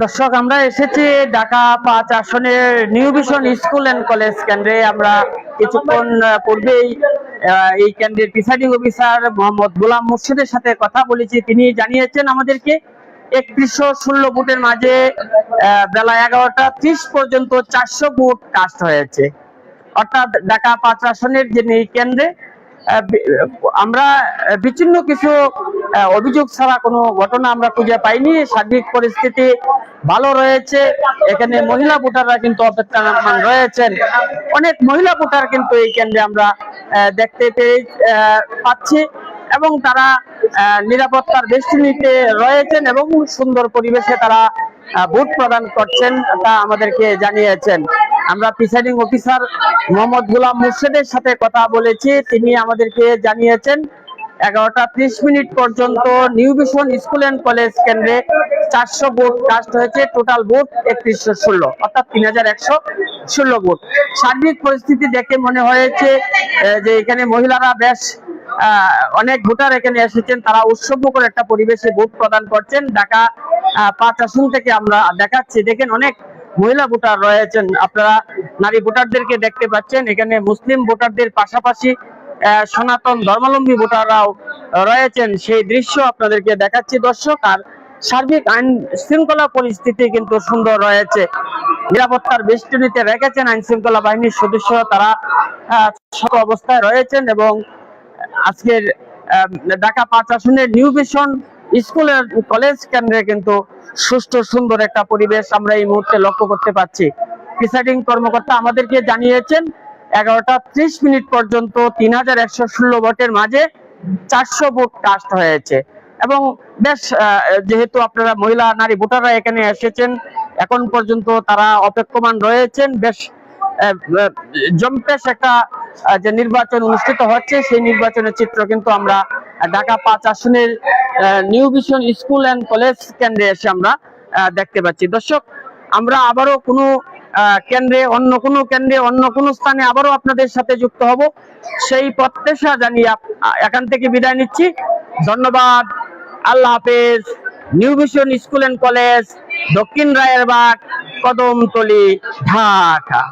দর্শক, আমরা এসেছি ঢাকা পাঁচ আসনের new vision school and college কেন্দ্রে। আমরা কিছুক্ষণ পূর্বেই এই কেন্দ্রের প্রিসাইডিং অফিসার মোহাম্মদ গোলাম মুর্শিদের সাথে কথা বলেছি। তিনি জানিয়েছেন আমাদেরকে একত্রিশশো ষোলো বুটের মাঝে বেলা এগারোটা ত্রিশ পর্যন্ত চারশো বুট কাস্ট হয়েছে। অর্থাৎ ঢাকা পাঁচ আসনের যে কেন্দ্রে আমরা বিচ্ছিন্ন কিছু অভিযোগ ছাড়া কোনো ঘটনা আমরা খুঁজে পাইনি। সার্বিক পরিস্থিতি ভালো রয়েছে। এখানে মহিলা ভোটাররা কিন্তু অপেক্ষমান রয়েছেন। অনেক মহিলা ভোটার কিন্তু এই কেন্দ্রে আমরা দেখতে পেয়ে পাচ্ছি এবং তারা নিরাপত্তার বেষ্টনীতে রয়েছেন এবং সুন্দর পরিবেশে তারা ভোট প্রদান করছেন তা আমাদেরকে জানিয়েছেন। আমরা প্রিসাইডিং অফিসার মোহাম্মদ গুলাম মুর্শেদের সাথে কথা বলেছি। তিনি আমাদেরকে জানিয়েছেন, এগারোটা ত্রিশ মিনিট পর্যন্ত new vision school and college কেন্দ্রে চারশো ভোট কাস্ট হয়েছে। টোটাল ভোট একত্রিশশো ষোলো, অর্থাৎ তিন হাজার একশো ষোলো ভোট। সার্বিক পরিস্থিতি দেখে মনে হয়েছে যে এখানে মহিলারা বেশ অনেক ভোটার এখানে এসেছেন। তারা উৎসবমুখর একটা পরিবেশে ভোট প্রদান করছেন। ঢাকা পাঁচ আসন থেকে আমরা দেখাচ্ছি। দেখেন অনেক মহিলা ভোটার রয়েছেন। আপনারা নারী ভোটারদেরকে দেখতে পাচ্ছেন, এখানে মুসলিম ভোটারদের পাশাপাশি সনাতন ধর্মাবলম্বী ভোটাররাও রয়েছেন। সেই দৃশ্য আপনাদেরকে দেখাচ্ছি দর্শক, আর সার্বিক আইন শৃঙ্খলা পরিস্থিতি কিন্তু সুন্দর রয়েছে। নিরাপত্তার বেষ্টনীতে রেখেছেন আইন শৃঙ্খলা বাহিনীর সদস্য, তারা শত অবস্থায় রয়েছেন এবং আজকের ঢাকা পাঁচ আসনের নিউ ভিশন স্কুলের কলেজ কেন্দ্রে কিন্তু সুষ্ঠু, সুন্দর একটা পরিবেশ আমরা এই মুহূর্তে লক্ষ্য করতে পারছি। প্রিসাইডিং কর্মকর্তা আমাদেরকে জানিয়েছেন, এগারোটা ত্রিশ মিনিট পর্যন্ত তিন হাজার একশো ষোলো ভোটের মাঝে চারশো ভোট কাস্ট হয়েছে। এবং বেশ যেহেতু আপনারা মহিলা, নারী ভোটাররা এখানে এসেছেন, এখন পর্যন্ত তারা অপেক্ষমান রয়েছেন। বেশ জম্পেশ একটা যে নির্বাচন অনুষ্ঠিত হচ্ছে, সেই নির্বাচনের চিত্র কিন্তু আমরা ঢাকা পাঁচ আসনের new vision school and college কেন্দ্রে এসে আমরা দেখতে পাচ্ছি। দর্শক, আমরা আবারও কোনো কেন্দ্রে, অন্য কোনো কেন্দ্রে, অন্য কোনো স্থানে আবারও আপনাদের সাথে যুক্ত হব। সেই প্রত্যাশা জানিয়ে এখান থেকে বিদায় নিচ্ছি। ধন্যবাদ। আল্লাহ হাফেজ। New vision school and college দক্ষিণ রায়েরবাগ, কদমতলি, ঢাকা।